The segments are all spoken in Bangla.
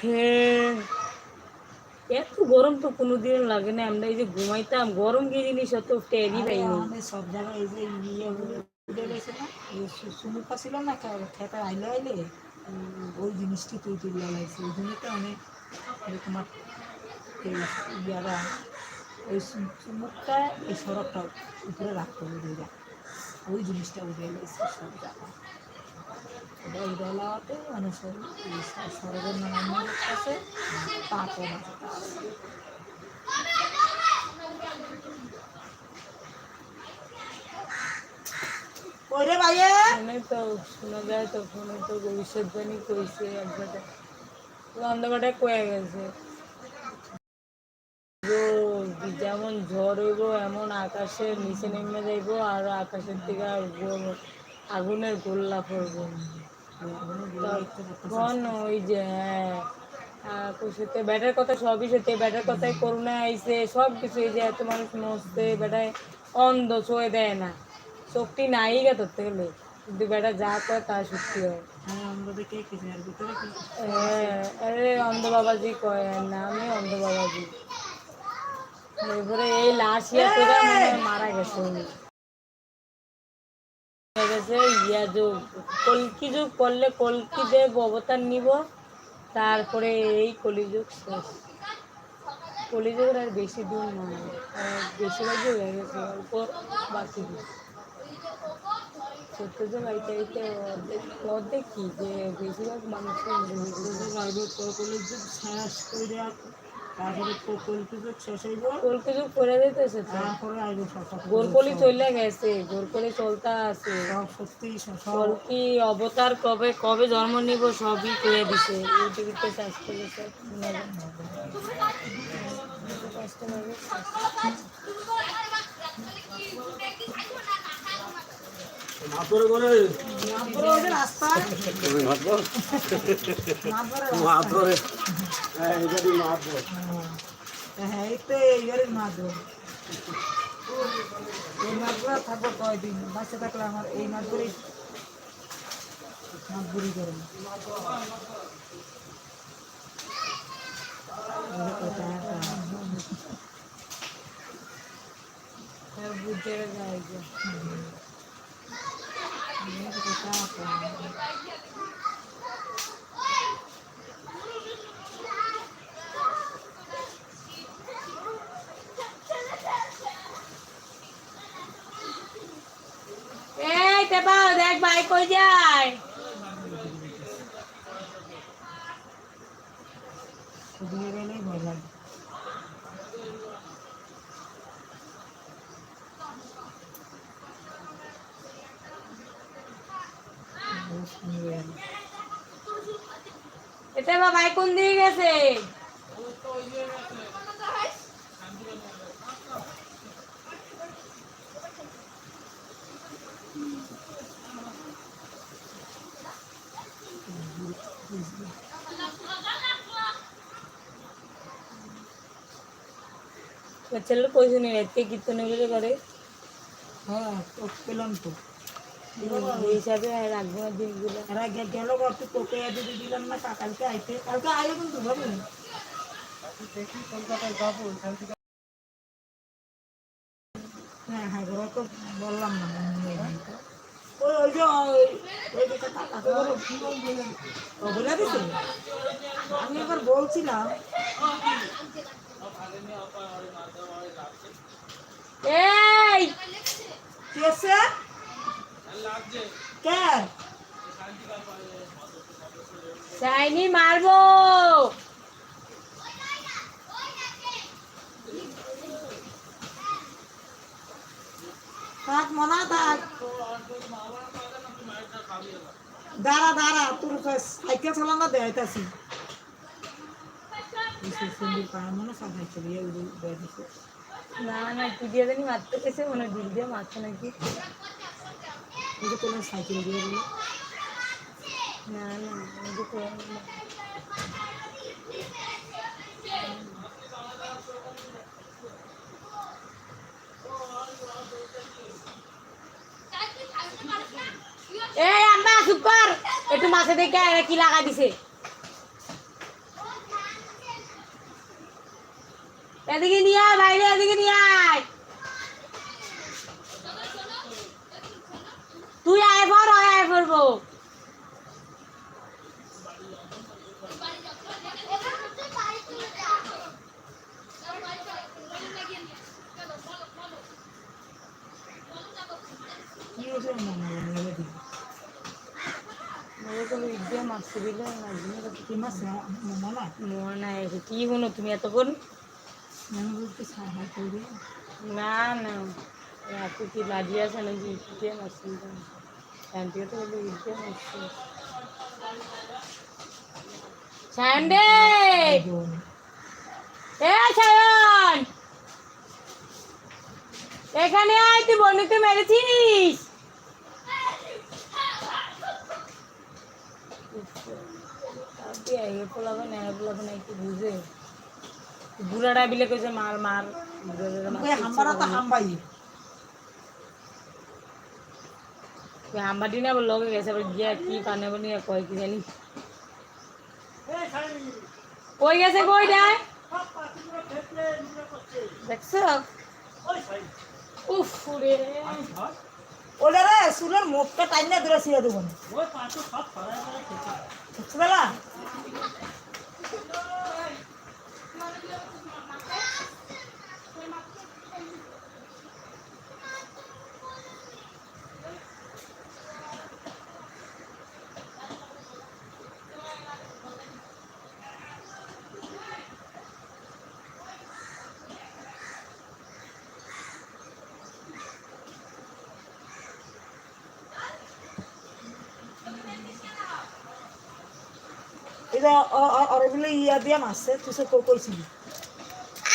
হ্যাঁ। এত গরম তো কোনোদিন লাগে না, আমরা এই যে ঘুমাইতাম, গরম কি জিনিস, অত টেরই পাইনি সব জায়গায় ইয়ে ছিল না খেতে আইলে আইলে ওই জিনিসটি তুই তুলে লাগছে ওই জন্যতে অনেক এই তোমার ইয়ারা ওই সু- চুমুকটা এই সড়কটা উপরে রাখতে হবে দুইটা। ওই জিনিসটা উঠে গেছে সব জায়গায় ওটা উঠে লাগাতে মানে সব এই স- সড়কের নানান আছে তা শোনা যায় তো ভবিষ্যৎবাণী একবারে। অন্ধকারটা কয়ে গেছে। যেমন ঝড় হইব এমন আকাশের নিচে নেমে যাইব আর আকাশের থেকে আগুনের গোল্লা পড়ব। তখন ওই যে হ্যাঁ কুশিতে ব্যাটার কথা সবই সত্যি ব্যাটার কথাই করোনা আইছে সব কিছু এই যে এত মানুষ মরছে ব্যাটায় অন্ধ ছুঁয়ে দেয় না। শক্তি নাই গে ধরতে গেলে কিন্তু বেটা যা কয় তা সত্যি হয়। হ্যাঁ আর হ্যাঁ, আরে অন্ধ বাবাজি কয় না আমি অন্ধ বাবাজি। এরপরে এই লাশ ইয়া করে মারা গেছে উনি। গেছে ইয়া যুগ কলকি যুগ পড়লে কলকি দেব অবতার নিব তারপরে এই কলিযুগ শেষ। কলিযুগের আর বেশি দিন নয় আর বেশিরভাগই হয়ে গেছে অল্প বাকি দিন। সত্য যুগ আইতে আইতে অর্ধেক কি যে বেশিরভাগ মানুষের মরে গেছে বাইরে প্রকল্প যুগ শেষ করে তারপরে যুগ শেষ হইব করে দিতেছে তারপরে আইব গোরকলি চলে গেছে গোরকলি চলতা আছে। সব সত্যি অবতার কবে কবে জন্ম নিব সবই করে দিছে। ইউটিউবে সার্চ করলে সব কষ্ট লাগে। তারপরে ওই যে রাস্তা তারপরে হ্যাঁ এই তো এইবারে মাধব এই মাছগুলো থাকব কয়দিন? বাচ্চা থাকলে আমার এই মাছগুলি মাছগুলি করে বুঝতে যায় দেখ ভাই কই যায় দিয়ে গেলেই ভয় লাগে এটা বা ভাই কোন দিকে গেছে? ছেলে কইছে নি রাতে কীর্তন করে করে হ্যাঁ তো পেলাম তো। হিসাবে রাখব দিনগুলো। গেল করতে তোকে দিদি দিলাম না কা- কালকে আইতে। কালকে আইলে কিন্তু দেখি কলকাতায় যাব ওইখান থেকে হ্যাঁ হ্যাঁ ওরা তো বললাম না। ওই ওই যে ওই- দিকে বলে দিছে। আমি একবার বলছিলাম। এই! কেসে কে? চাইনি মারবো। থাক মনা থাক। দাঁড়া দাঁড়া তোর সাইকেল চালানো দেখাইতাছি সুন্দর সব হাইতে দিয়ে উড়ে দেয় দিছে না না কি দিয়ে জানি মারতে গেছে মনে হয় দিয়ে মারছে নাকি? যে তোমার সাইকেল দিয়ে দিল না না যে তো- এই আম্মা চুপ কর। একটু মাছে দেখে কি লাগা দিছে? এদিকে নিয়ে আয় বাইরে এদিকে নিয়ে আয়। তুই আয় পর আয় পড়ব কি হলো তুমি এতক্ষণ? না না। আপনি কি লাজি আছে নাকি ইডিয়া মাছ শান্তিকে তো বলল ইডিয়া মাছ সান্ডে এ সায়ন এখানে আয় তুই বন্ধুকে মেরেছিস! আপনি আগে পোলাবে না পোলাবে না একটু বুঝে? বুড়াটা বিলে কইছে মার মার। হাম্বারা তো হাম্বাই। হাম্বাটি না লগে গেছে আবার গিয়া কি কানে বনি কয় কি জানি। কই গেছে কই দেয়? দেখছ? উফ রে ওটা রে সুরের মুখটা টাইনা ধরে ছিঁড়ে দেবো। না এটা ওর বলে ইয়া দিয়া মারছে তুই সে কই- কইছিলি।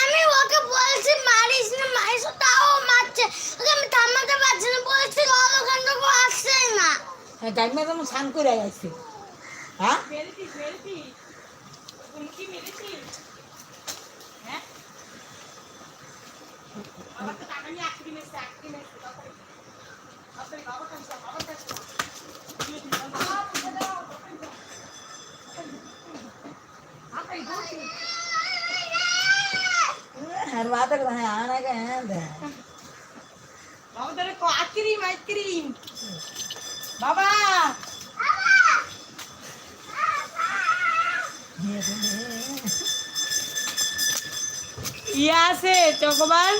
আমি ওকে বলছি মারিস না মারিস তাও মারছে। ওকে আমি থামাতে পারছি না বলছি ওর আসছে না। হ্যাঁ ডাইমা যেমন স্নান করে আসছে হ্যাঁ কে হ্যাঁ দে বাবা তোরে কো আইসক্রিম আইসক্রিম বাবা ইয়া আছে চকোবার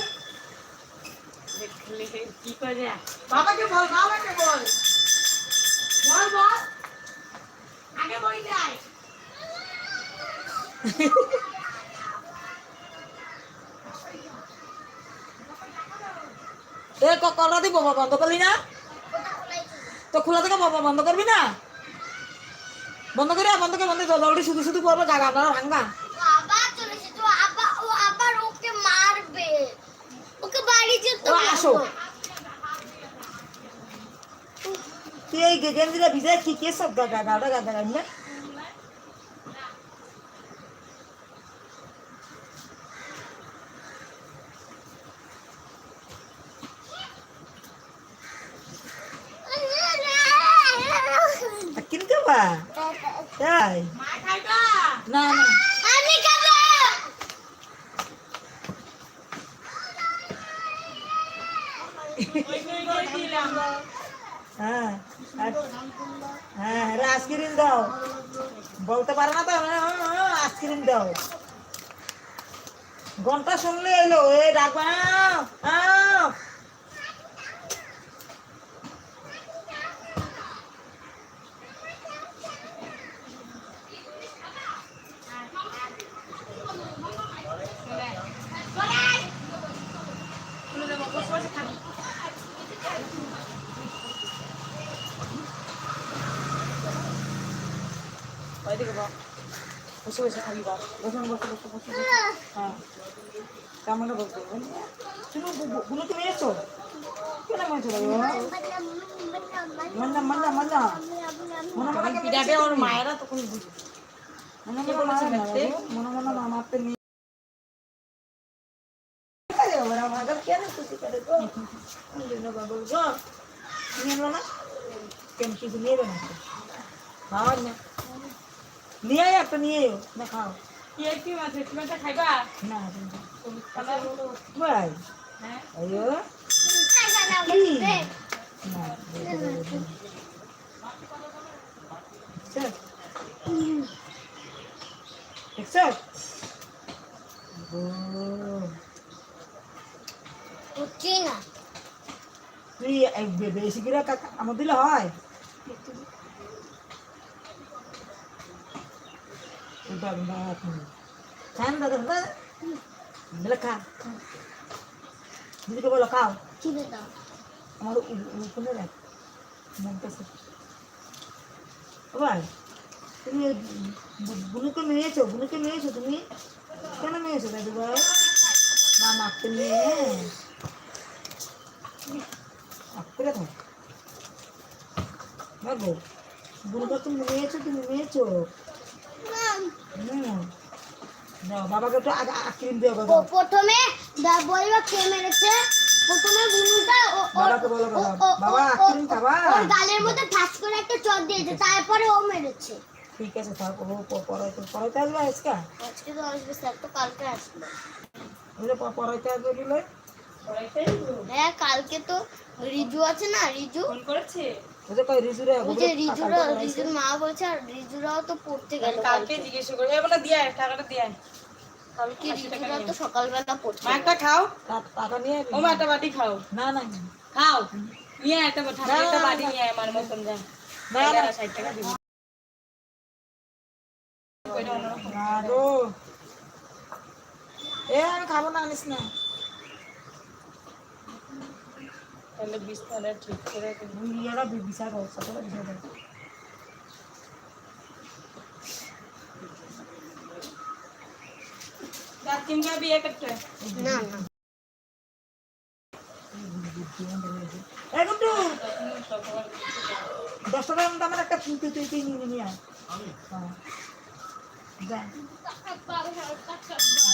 দেখলে বাবাকে বল বাবাকে বল বল আগে বই যাই এ কলটা দিব বন্ধ করলি না তো খোলা থেকে বাবা বন্ধ করবি না বন্ধ করে বন্ধ করে বন্ধ দৌড়ি শুধু শুধু করবে জায়গা আপনারা ও আসো। তুই এই গেঞ্জিটা ভিজে কি কে সব গাগা গাড়া গাগা গাড়া কিনতে বা তাই মা খাইবা না না আমি খাব ওই কই কই দিলাম হ্যাঁ আর- হ্যাঁ আইসক্রিম দাও বলতে পারে না তো আইসক্রিম দাও ঘণ্টা শুনলে এলো এ ডাকবা আও, আও। ওইদিকে বল বসে বসে খাবি বসুন বসে বসে বসে বসে হ্যাঁ। কেমন বলতে? তুমি গুলো তুমি এসো কেন মনে গেল মান্না মান্না মান্না মনে মনে পিঠাটা ওর মায়েরা তখন বুঝে। মনে মনে মনে মনে না মারতে নিয়ে কেন খুশি করে? ওই জন্য বাবু গো, নিয়ে না? কেন কিছু নিয়ে না? খাওয়ার না। নিয়ে আয় একটা নিয়ে না খাও। কি আর কি মাছ? খাইবা? না ভাই। হ্যাঁ? না তুই বেশি করে আমার দিলে হয়। উঠা, উঠা, উঠা। খান দাদা দাদা বলে খা দিদিকে বলো খাও চিনে দাও আমার উপরে রাখ মনটাছে ভাই তুমি বু- বুনুকে মেয়েছো বুনুকে মেয়েছো তুমি কেন মেয়েছো দাদু ভাই মা মাপতে নিয়ে করে থাক বাবু বুনুকে তুমি মেয়েছো তুমি মেয়েছো হুম যাও বাবাকে বাবা। প্রথমে দা- বলব কে মেরেছে? প্রথমে বুনুটা ও- ও- বাবাকে বলো বাবা। বাবা ও- খাবা? ওর গালের মধ্যে ঠাস করে একটা চট দিয়েছে তারপরে ও মেরেছে। ঠিক আছে থাক ও পড়াইতে পড়াইতে আসবে আজকে? আজকে তো আসবে স্যার তো কালকে আসবে। বুঝলে প- পড়াইতে আসবে বলে? হ্যাঁ কালকে তো রিজু আছে না রিজু? ফোন করেছে? বুঝলে কই রিজুরে ওই রিজুরা রিজুর মা বলছে আর রিজুরাও তো পড়তে গেল। কালকে জিজ্ঞেস করে। এ বলে টাকাটা দিয়ে কালকে রিজুরা তো সকালবেলা পড়তে মা একটা খাও। টাকা নিয়ে ও মা একটা বাটি খাও। না না খাও। নিয়ে একটা ঠান্ডা একটা বাটি নিয়ে আমার মতন যা। না, না। এগারো ষাট টাকা দিবি। না গো এ আমি খাব না আনিস না। তাহলে বিছনাটা ঠিক করে বিচার করো সকলে বিচার করো রাত এক একটা না না। দশ টাকার মধ্যে একটা তুই তুই তুই নিয়ে আয়। হ্যাঁ।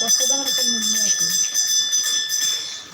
দশ টাকা আমার একটা নিয়ে আসি ওয়াও আমাকে দাও না এ দিদি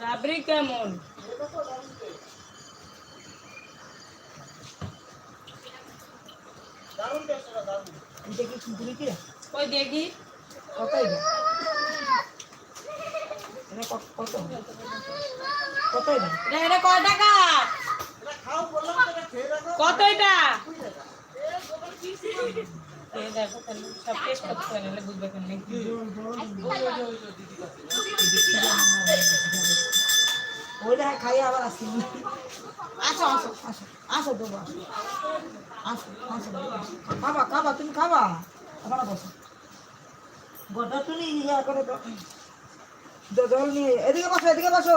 রাবড়ি কেমন? এটা কি চুপুরি কি? ওই দেখি? কত কত- কত এটা টাকা? কত এটা? এ দেখো তাহলে সব টেস্ট করতে নাহলে বুঝবে কেমনি ওইটা খাই আবার আসি। আসো আসো আসো আসো দেবো আসো। আসো আসো দেবো, আসো। খাবা খাবা তুমি খাবা। আমার বসো। গোটা তুমি ইয়া করে জল নিয়ে এদিকে বসো এদিকে বসো।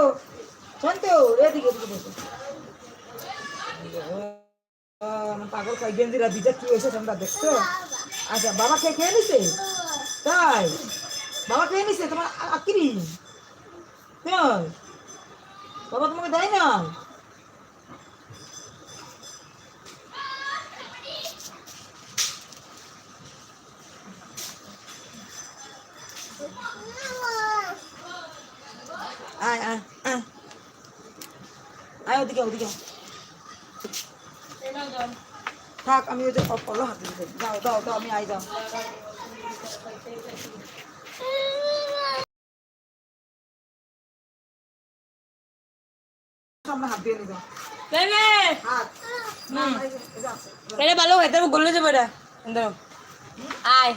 শান্ত এদিকে এদিকে বসো। পাগল খাই গেঞ্জিরা দিতে কি হয়েছে তোমরা দেখছ? আচ্ছা বাবা খেয়ে খেয়ে নিছে তাই বাবা খেয়ে নিছে তোমার আকিরি তাই বাবা তোমাকে দেয় না আয় আয় আয় আয় ওদিকে ওদিকে এটাও দাও থাক আমি ওই যে পলো হাতে দিতে যাও দাও দাও আমি আই। এটা ভালো খাই গলে যাবে এটা। দাও আয়।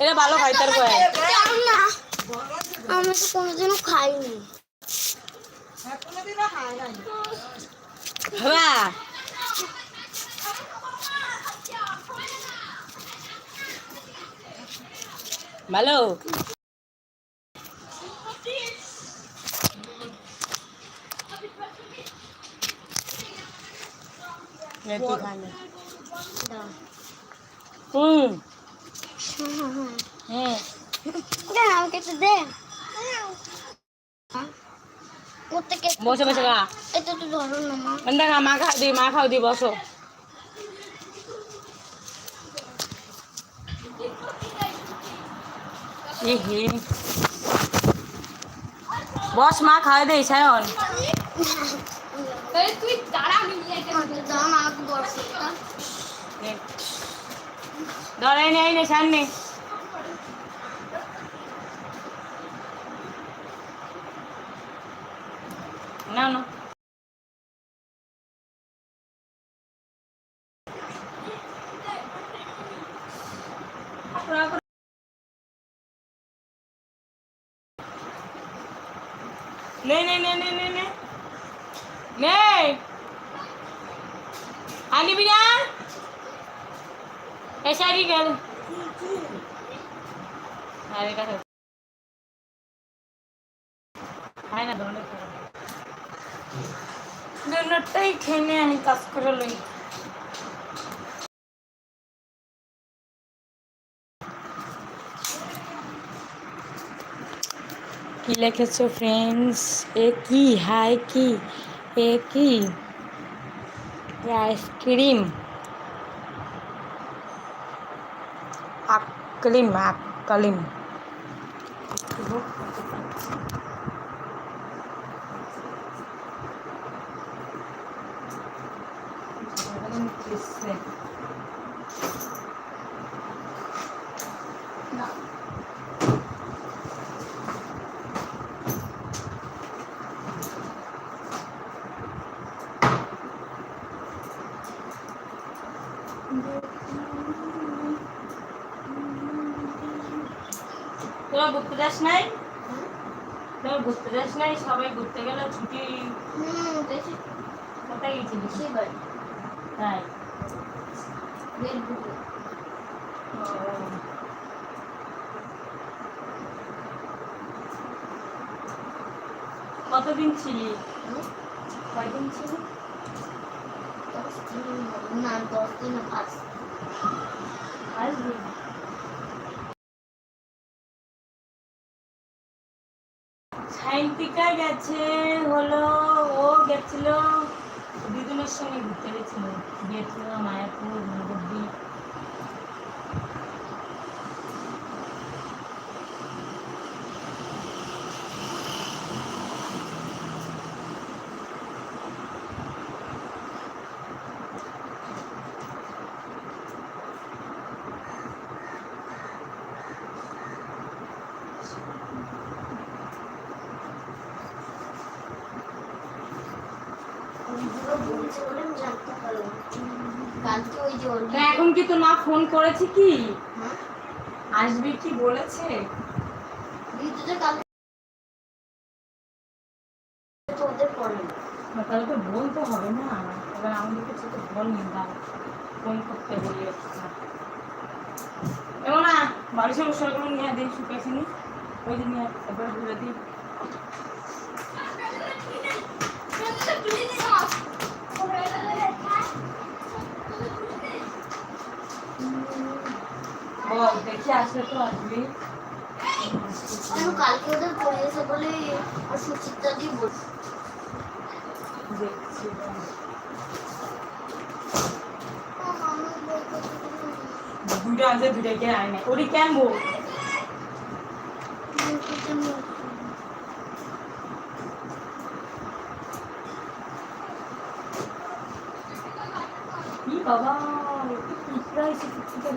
এটা ভালো খাই আয়। আমি তো খাইনি। হ্যাঁ, কোনোদিনও খায় নাই। বাবা ভালো। হুম। হুম, হুম, আমাকে একটু দে। বসে বসে খা এটা তো ধরো না মা। দেখা মা খাও দি মা খাও দি বসো। এ হে বস মা খাওয়া দে সায়ন আমাকে দাও। না আমাকে এই নে এই নে নে না না, নে নে নে নে। নে। আনিবি না এসারি গেল। আরে কাছে। খাই না দোনে দুটাই খেয়ে আমি কাজ করে লই। কি লিখেছো ফ্রেন্ডস এ কি? হাই কি? এ কি? Ice cream Aklim Aklim. তোরা ঘুরতে যাস নাই? তোরা ঘুরতে যাস নাই? সবাই ঘুরতে গেল ছুটি কোথায় গেছিলিস? বেশি তাই। কতদিন ছিলি? কয়দিন ছিলি? দশ দিন না দশ দিন পাঁচ আসবি সাইন্তিকা গেছে হলো ও গেছিল। দিদুনের সঙ্গে ঘুরতে গেছিল। গিয়েছিল মায়াপুর নবদ্বীপ ওইগুলো বলছে বলে আমি জানতে পারলাম কালকে ওই যে তা এখন কি তোর মা ফোন করেছে কি? হ্যাঁ। আসবে কি বলেছে? তাহলে তো বলতে হবে না। এবার আমাদের কাছে তো বলনি দাও ফোন করতে বলি এমন না বাড়ির সমস্যাগুলো নিয়ে দিই শুকেছি ওই যে নিয়ে এবার ঘুরে দিই। বল দেখি আসলে তো আসবি আমি কালকে ওদের পড়িয়েছে বলে আর সুচিত্রা দিয়ে বলছি দেখছি। দুইটা আছে দুইটাকে আয় না ওরি কেন বল? কি বাবা পিঁপড়া এসে পিঁপড়া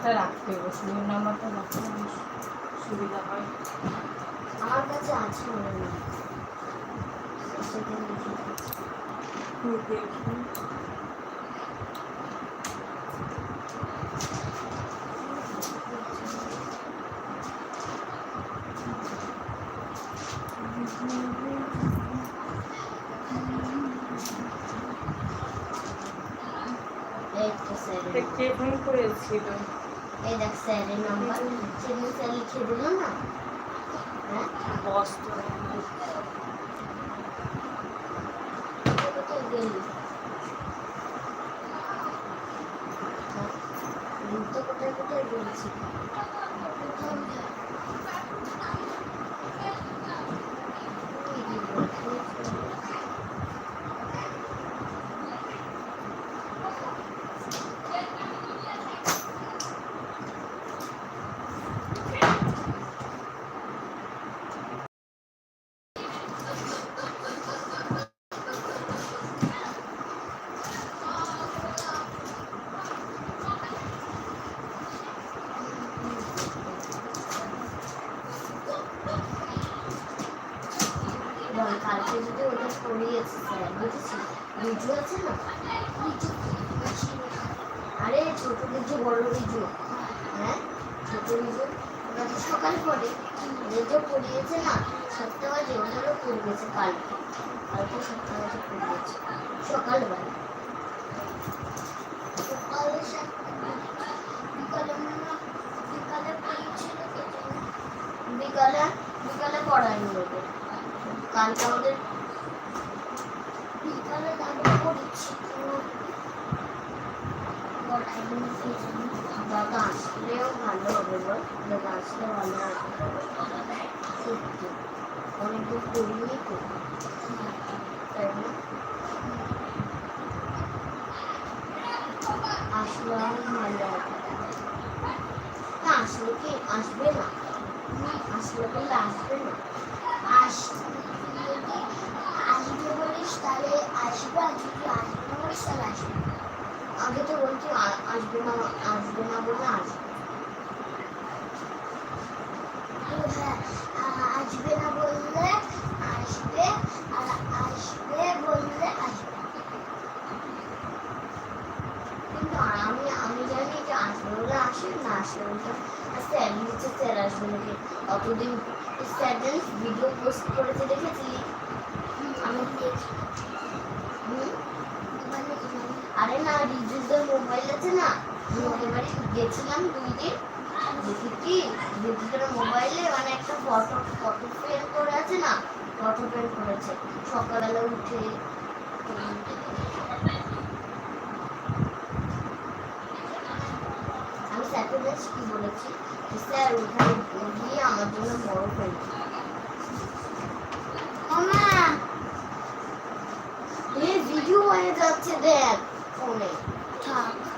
নাম্বারটা রাখতে হবে সুযোগ নাম্বারটা রাখতে সুবিধা হয়। আমার কাছে আছে মনে হয়। দেখি। এই দেখ স্যারের নাম্বার সেদিন স্যার লিখে দিল না? হ্যাঁ? হ্যাঁ? তো কোথায় কোথায় বলছি? গানটা আমাদের বিকালে গানটা করেছি বাবা আসলেও ভালো হবে বল ভালো হবে। অনেক দূর করিনি করি হয়ে পড়েছে সকালবেলা উঠে আমি স্যাক্রিফাইস কি বলেছি স্যার, ওখানে গিয়ে আমার জন্য বড় হয়েছে হয়ে যাচ্ছে দেখ ফোনে। থাক।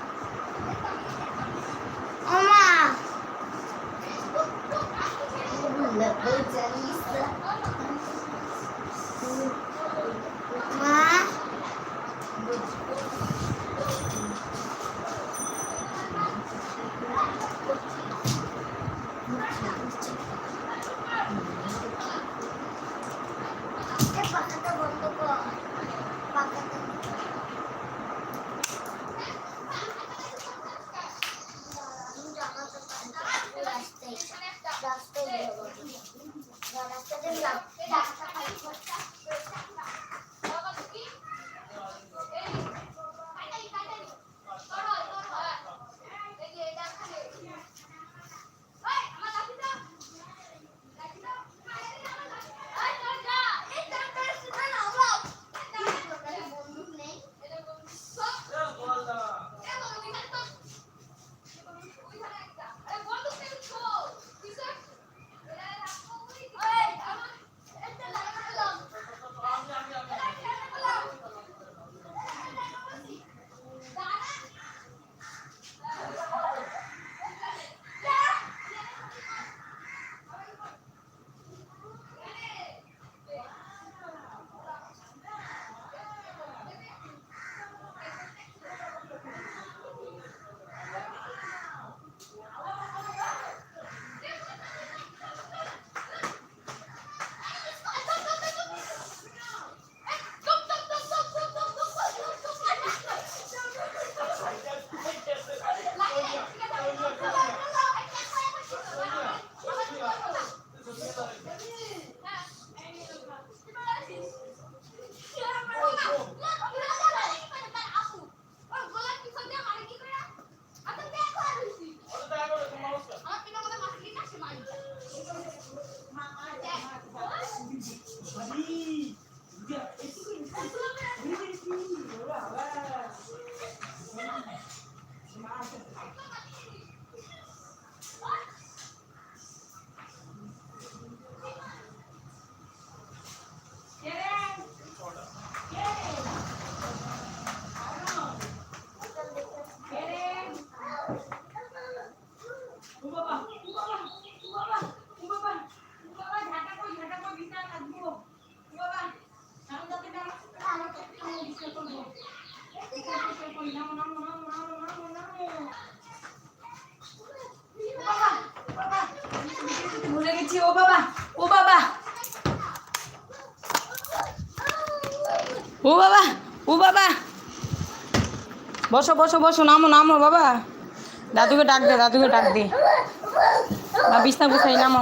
বসো বসো বসো, নামো নামো, বাবা। দাদুকে ডাক দে, দাদুকে ডাক দে। বা বিছনা গুছাই, নামো।